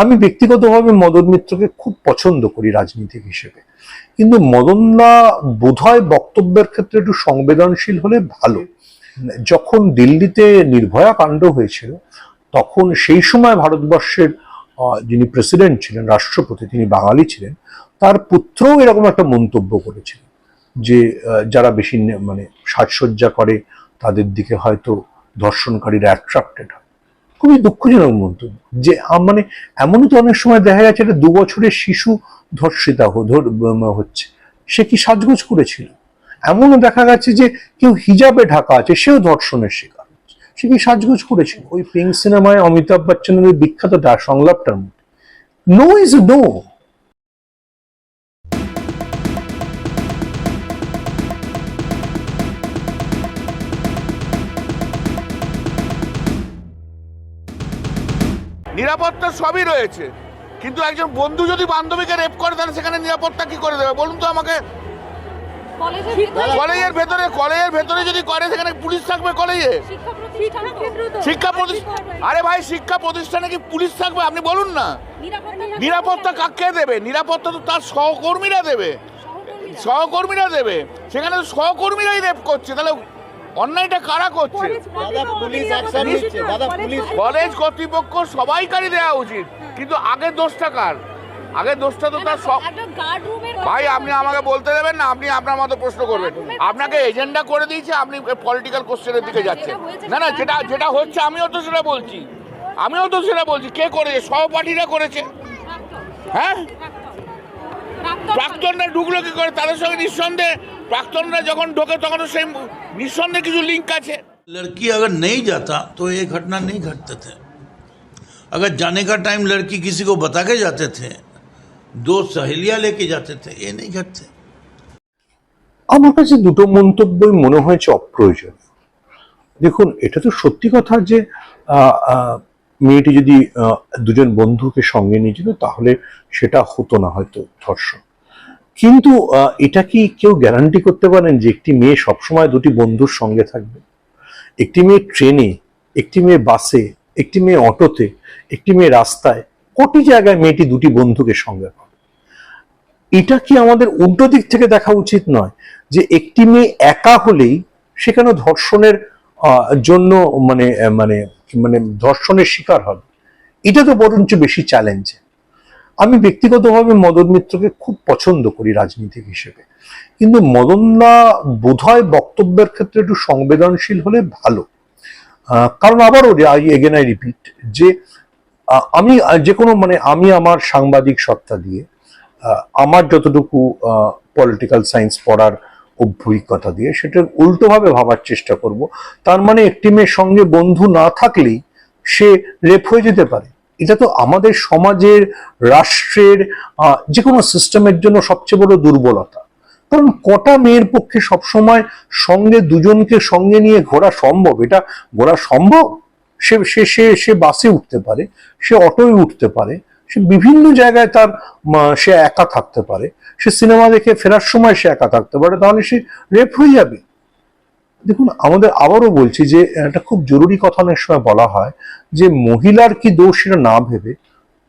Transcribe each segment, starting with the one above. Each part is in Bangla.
আমি ব্যক্তিগতভাবে মদন মিত্রকে খুব পছন্দ করি রাজনীতিক হিসেবে। কিন্তু মদনদা বোধহয় বক্তব্যের ক্ষেত্রে একটু সংবেদনশীল হলে ভালো। যখন দিল্লিতে নির্ভয়া কাণ্ড হয়েছিল, তখন সেই সময় ভারতবর্ষের যিনি প্রেসিডেন্ট ছিলেন, রাষ্ট্রপতি, তিনি বাঙালি ছিলেন, তার পুত্রও এরকম একটা মন্তব্য করেছিলেন যে যারা বেশি মানে সাজসজ্জা করে, তাদের দিকে হয়তো ধর্ষণকারীরা অ্যাট্রাক্টেড হয়। খুবই দুঃখজনক মন্তব্য যে মানে এমনই তো অনেক সময় দেখা গেছে একটা দু বছরের শিশু ধর্ষিতা হচ্ছে। সে কি সাজগোজ করেছিল? এমনও দেখা গেছে যে কেউ হিজাবে ঢাকা আছে, সেও ধর্ষণের শিকার। সে কি সাজগোজ করেছিল? ওই পিঙ্ক সিনেমায় অমিতাভ বচ্চনের বিখ্যাত সংলাপটার মধ্যে। নো ইজ নো নিরাপত্তা সবই রয়েছে। কিন্তু একজন বন্ধু যদি বান্ধবীকে রেপ করে তাহলে সেখানে নিরাপত্তা কি করে দেবে? বলুন তো আমাকে। কলেজের ভেতরে কলেজের ভেতরে যদি করে সেখানে পুলিশ থাকবে কলেজে? শিক্ষা প্রতিষ্ঠান আরে ভাই শিক্ষা প্রতিষ্ঠানে কি পুলিশ থাকবে? আপনি বলুন না। নিরাপত্তা নিরাপত্তা কাকে দেবে? নিরাপত্তা তো তার সহকর্মীরা দেবে। সহকর্মীরা। দেবে। সেখানে তো সহকর্মীরাই রেপ করছে। তাহলে অন্যায়টা কারা করছে? পুলিশ অ্যাকশন নিচ্ছে পুলিশ কলেজ কর্তৃপক্ষ সবাইকারই দেওয়া উচিত কিন্তু আগের দোষটা কার? আগে দোষটা তো তার সব ভাই আপনি আমাকে বলতে দেবেন না আপনি আপনার মতো প্রশ্ন করবেন। আপনাকে এজেন্ডা করে দিয়েছে আপনি পলিটিক্যাল কোশ্চেনের দিকে যাচ্ছেন। না না যেটা যেটা হচ্ছে আমিও তো সেটা বলছি। আমিও তো সেটা বলছি। কে করেছে? সহপাঠীরা করেছে। হ্যাঁ? প্রাক্তনরা ঢুকলো কি করে? তাদের সঙ্গে নিঃসন্দেহে প্রাক্তনরা যখন ঢোকে তখন তো সেই নিঃসন্দেহে কিছু লিঙ্ক আছে लड़की अगर नहीं जाता तो ये घटना नहीं घटते थे अगर जाने का टाइम लड़की किसी को बता के जाते थे दो सहेलियां लेके जाते थे ये नहीं घटते আমার কাছে দুটো মন্তব্যই মনে হয়েছে অপ্রয়োজন দেখুন এটা তো সত্যি কথা যে আহ, আহ, মেয়েটি যদি আহ, দুজন বন্ধুকে সঙ্গে নিয়ে যেত তাহলে সেটা হতো না হয়তো ধর্ষণ কিন্তু এটা কি কেউ গ্যারান্টি করতে পারেন যে একটি মেয়ে সবসময় দুটি বন্ধুর সঙ্গে থাকবে? একটি মেয়ে ট্রেনে, একটি মেয়ে বাসে, একটি মেয়ে অটোতে, একটি মেয়ে রাস্তায়, কটি জায়গায় মেয়েটি দুটি বন্ধুকে সঙ্গে পাবে। এটা কি আমাদের উল্টো দিক থেকে দেখা উচিত নয় যে একটি মেয়ে একা হলেই সেখানে ধর্ষণের জন্য মানে মানে মানে ধর্ষণের শিকার হবে? এটা তো বরঞ্চ বেশি চ্যালেঞ্জ আমি ব্যক্তিগতভাবে মদন মিত্রকে খুব পছন্দ করি রাজনীতিক হিসেবে। কিন্তু মদনদা বোধহয় বক্তব্যের ক্ষেত্রে একটু সংবেদনশীল হলে ভালো। কারণ আবারও আই এগেন আই রিপিট যে আমি যে কোনো মানে আমি আমার সাংবাদিক সত্তা দিয়ে আমার যতটুকু পলিটিক্যাল সায়েন্স পড়ার অভিজ্ঞতা দিয়ে সেটা উল্টোভাবে ভাবার চেষ্টা করব। তার মানে একটি মেয়ের সঙ্গে বন্ধু না থাকলেই সে রেপ হয়ে যেতে পারে। এটা তো আমাদের সমাজের, রাষ্ট্রের যে কোনো সিস্টেমের জন্য সবচেয়ে বড় দুর্বলতা। কারণ কটা মেয়ের পক্ষে সবসময় সঙ্গে দুজনকে সঙ্গে নিয়ে ঘোরা সম্ভব? এটা ঘোরা সম্ভব? সে সে সে সে বাসে উঠতে পারে, সে অটোয় উঠতে পারে, সে বিভিন্ন জায়গায় তার সে একা থাকতে পারে, সে সিনেমা দেখে ফেরার সময় সে একা থাকতে পারে, তাহলে সে রেপ হয়ে যাবে। দেখুন, আমাদের আবারও বলছি যে, একটা খুব জরুরি কথা অনেক সময় বলা হয় যে, মহিলার কি দোষ সেটা না ভেবে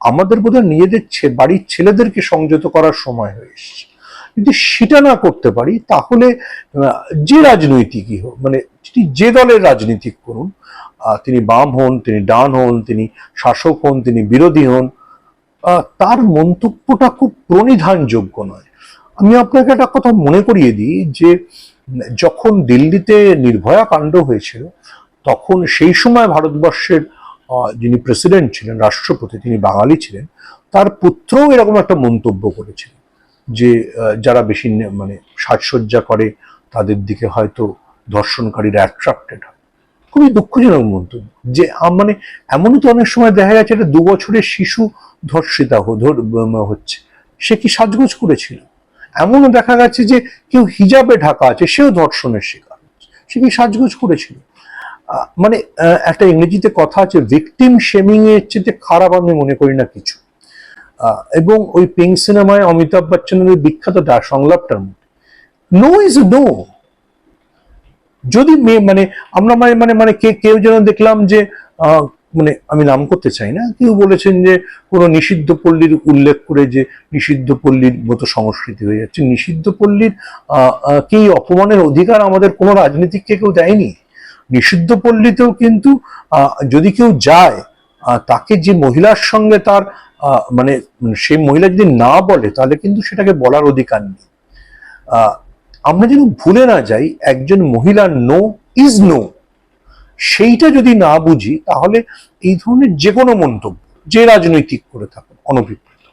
আমাদের বোধহয় নিজেদের বাড়ির ছেলেদেরকে সংযত করার সময় হয়ে এসেছে। যদি সেটা না করতে পারি, তাহলে যে রাজনৈতিকই হোক মানে তিনি যে দলের রাজনীতিক করুন তিনি বাম হন, তিনি ডান হন, তিনি শাসক হন, তিনি বিরোধী হন তার মন্তব্যটা খুব প্রণিধানযোগ্য নয়। আমি আপনাকে একটা কথা মনে করিয়ে দিই যে যখন দিল্লিতে নির্ভয়া কাণ্ড হয়েছিল, তখন সেই সময় ভারতবর্ষের যিনি প্রেসিডেন্ট ছিলেন, রাষ্ট্রপতি, তিনি বাঙালি ছিলেন, তার পুত্রও এরকম একটা মন্তব্য করেছিলেন যে যারা বেশি মানে সাজসজ্জা করে, তাদের দিকে হয়তো ধর্ষণকারীরা অ্যাট্রাক্টেড হয়। খুবই দুঃখজনক মন্তব্য যে মানে এমনও তো অনেক সময় দেখা গেছে একটা দু বছরের শিশু ধর্ষিতা হচ্ছে। সে কি সাজগোজ করেছিল? এমনও দেখা গেছে যে কেউ হিজাবে ঢাকা আছে, সেও ধর্ষণের শিকার সে কি সাজগোজ করেছিল? মানে একটা ইংরেজিতে কথা আছে ভিকটিম শেমিং এর চেয়ে খারাপ আমি মনে করি না কিছু। এবং ওই পিঙ্ক সিনেমায় অমিতাভ বচ্চনের বিখ্যাত সংলাপটার মধ্যে নো ইজ নো যদি মানে আমরা মানে মানে মানে কেউ যেন দেখলাম যে মানে আমি নাম করতে চাই না, কেউ বলেছেন যে কোনো নিষিদ্ধ পল্লীর উল্লেখ করে যে নিষিদ্ধ পল্লীর মতো সংস্কৃতি হয়ে যাচ্ছে। নিষিদ্ধ পল্লীর কি অপমানের অধিকার আমাদের কোনো রাজনীতিককে কেউ দেয়নি? নিষিদ্ধ পল্লীতেও কিন্তু যদি কেউ যায় তাকে যে মহিলার সঙ্গে তার মানে সেই মহিলা যদি না বলে, তাহলে কিন্তু সেটাকে বলার অধিকার নেই। আমরা যেন ভুলে না যাই, একজন মহিলার নো ইজ নো সেইটা যদি না বুঝি, তাহলে এই ধরনের যে কোনো মন্তব্য, যে রাজনৈতিক করে থাকুন, অনভিপ্রেত।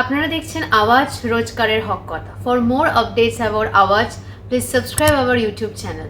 আপনারা দেখছেন আওয়াজ রোজগারের হক কথা। For more updates about Awaaz please subscribe our YouTube channel